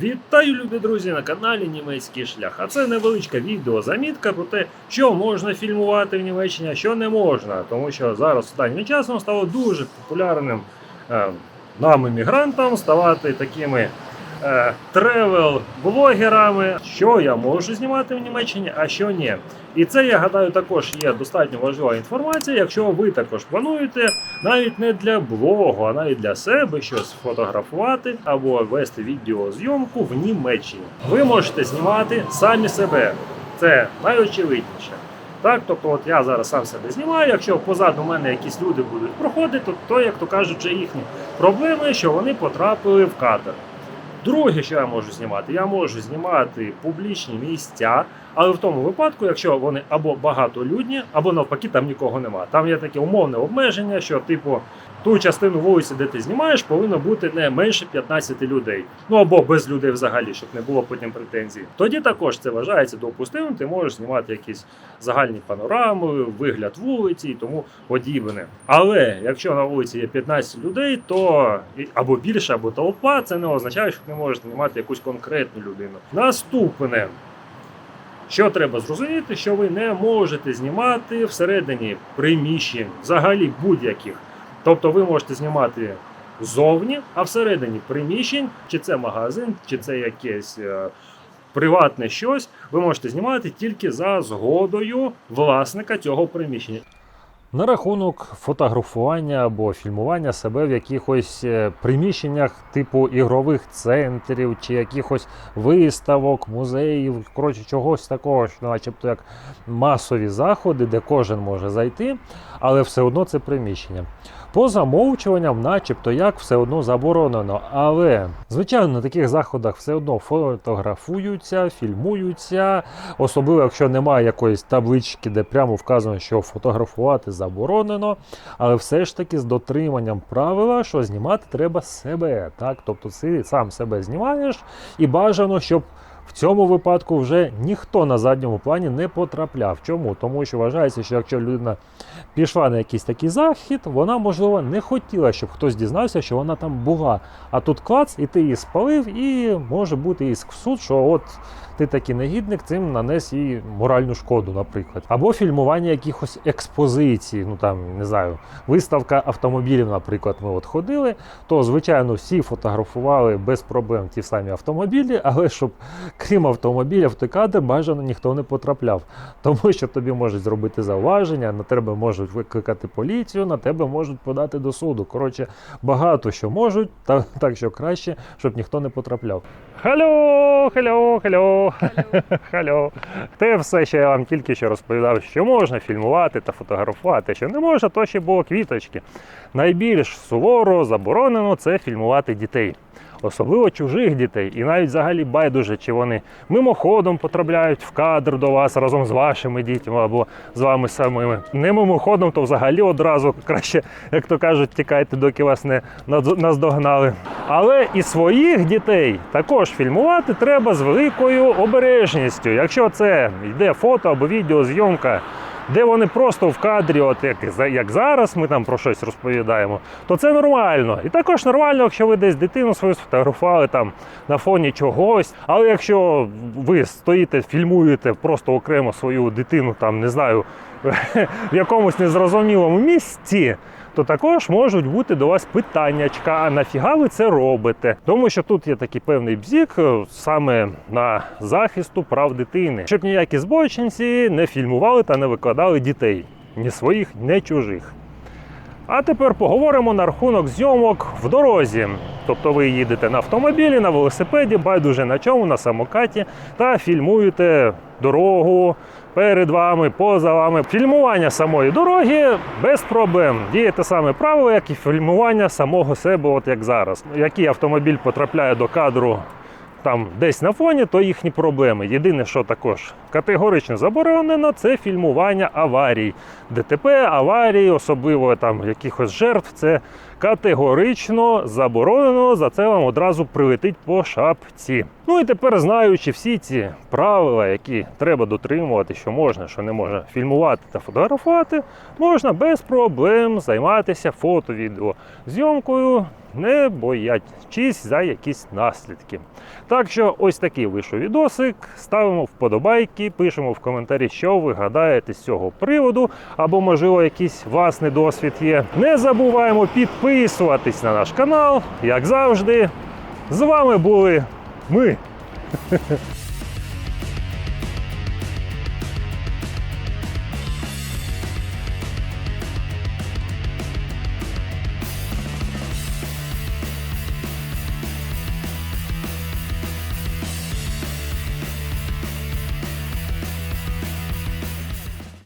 Вітаю, любі друзі, на каналі Німецький шлях. А це невеличка відеозамітка про те, що можна фільмувати в Німеччині, а що не можна. Тому що зараз останнім часом стало дуже популярним е, нам, іммігрантам, ставати такими тревел-блогерами, що я можу знімати в Німеччині, а що ні. І це, я гадаю, також є достатньо важлива інформація, якщо ви також плануєте навіть не для блогу, а навіть для себе щось фотографувати або вести відеозйомку в Німеччині. Ви можете знімати самі себе. Це найочевидніше. Так, тобто, от я зараз сам себе знімаю. Якщо позаду мене якісь люди будуть проходити, то, то як то кажуть, вже їхні проблеми, що вони потрапили в кадр. Друге, що я можу знімати, я можу знімати публічні місця, але в тому випадку, якщо вони або багатолюдні, або навпаки там нікого нема. Там є таке умовне обмеження, що типу ту частину вулиці, де ти знімаєш, повинно бути не менше 15 людей. Ну або без людей взагалі, щоб не було потім претензій. Тоді також це вважається допустимим. Ти можеш знімати якісь загальні панорами, вигляд вулиці і тому подібне. Але якщо на вулиці є 15 людей, то або більше, або толпа, це не означає, що ти можеш знімати якусь конкретну людину. Наступне. Що треба зрозуміти, що ви не можете знімати всередині приміщень, взагалі будь-яких. Тобто ви можете знімати зовні, а всередині приміщень, чи це магазин, чи це якесь е, приватне щось, ви можете знімати тільки за згодою власника цього приміщення. На рахунок фотографування або фільмування себе в якихось е, приміщеннях типу ігрових центрів чи якихось виставок, музеїв, коротше, чогось такого, що начебто як масові заходи, де кожен може зайти, але все одно це приміщення. По замовчуванням, начебто, як все одно заборонено. Але, звичайно, на таких заходах все одно фотографуються, фільмуються, особливо якщо немає якоїсь таблички, де прямо вказано, що фотографувати заборонено, але все ж таки з дотриманням правила, що знімати треба себе. Так? Тобто ти сам себе знімаєш, і бажано, щоб в цьому випадку вже ніхто на задньому плані не потрапляв. Чому? Тому що вважається, що якщо людина пішла на якийсь такий захід, вона, можливо, не хотіла, щоб хтось дізнався, що вона там була. А тут клац, і ти її спалив, і може бути і суд, що от ти такий негідник, цим нанес їй моральну шкоду, наприклад. Або фільмування якихось експозицій, ну там не знаю, виставка автомобілів, наприклад, ми от ходили, то звичайно всі фотографували без проблем ті самі автомобілі, але щоб крім автомобіля в той кадр бажано ніхто не потрапляв. Тому що тобі можуть зробити зауваження, на тебе можуть викликати поліцію, на тебе можуть подати до суду. Коротше, багато що можуть, та так що краще, щоб ніхто не потрапляв. Халло, халло, халло. Те все, що я вам тільки що розповідав, що можна фільмувати та фотографувати, що не можна, то ще було квіточки. Найбільш суворо заборонено це фільмувати дітей. Особливо чужих дітей, і навіть взагалі байдуже, чи вони мимоходом потрапляють в кадр до вас разом з вашими дітьми або з вами самими. Не мимоходом, то взагалі одразу краще, як то кажуть, тікайте, доки вас не наздогнали. Але і своїх дітей також фільмувати треба з великою обережністю. Якщо це йде фото або відеозйомка, де вони просто в кадрі, от як, як зараз ми там про щось розповідаємо, то це нормально. І також нормально, якщо ви десь дитину свою сфотографували там на фоні чогось. Але якщо ви стоїте, фільмуєте просто окремо свою дитину, там не знаю, в якомусь незрозумілому місці. То також можуть бути до вас питаннячка, а нафіга ви це робите? Тому що тут є такий певний бзік е, саме на захисту прав дитини, щоб ніякі збочинці не фільмували та не викладали дітей ні своїх, ні чужих. А тепер поговоримо на рахунок зйомок в дорозі. Тобто ви їдете на автомобілі, на велосипеді, байдуже на чому, на самокаті та фільмуєте дорогу перед вами, поза вами. Фільмування самої дороги без проблем. Діє те саме правило, як і фільмування самого себе, от як зараз. Який автомобіль потрапляє до кадру там десь на фоні, то їхні проблеми. Єдине, що також категорично заборонено, це фільмування аварій. ДТП, аварії, особливо там якихось жертв, це категорично заборонено. За це вам одразу прилетить по шапці. Ну і тепер, знаючи всі ці правила, які треба дотримувати, що можна, що не можна фільмувати та фотографувати, можна без проблем займатися фото, відео зйомкою, не боячись за якісь наслідки. Так що, ось такий вийшов відосик. Ставимо вподобайки, пишемо в коментарі, що ви гадаєте з цього приводу, або, можливо, якийсь власний досвід є. Не забуваємо підписувати підписуватись на наш канал, як завжди. З вами були ми.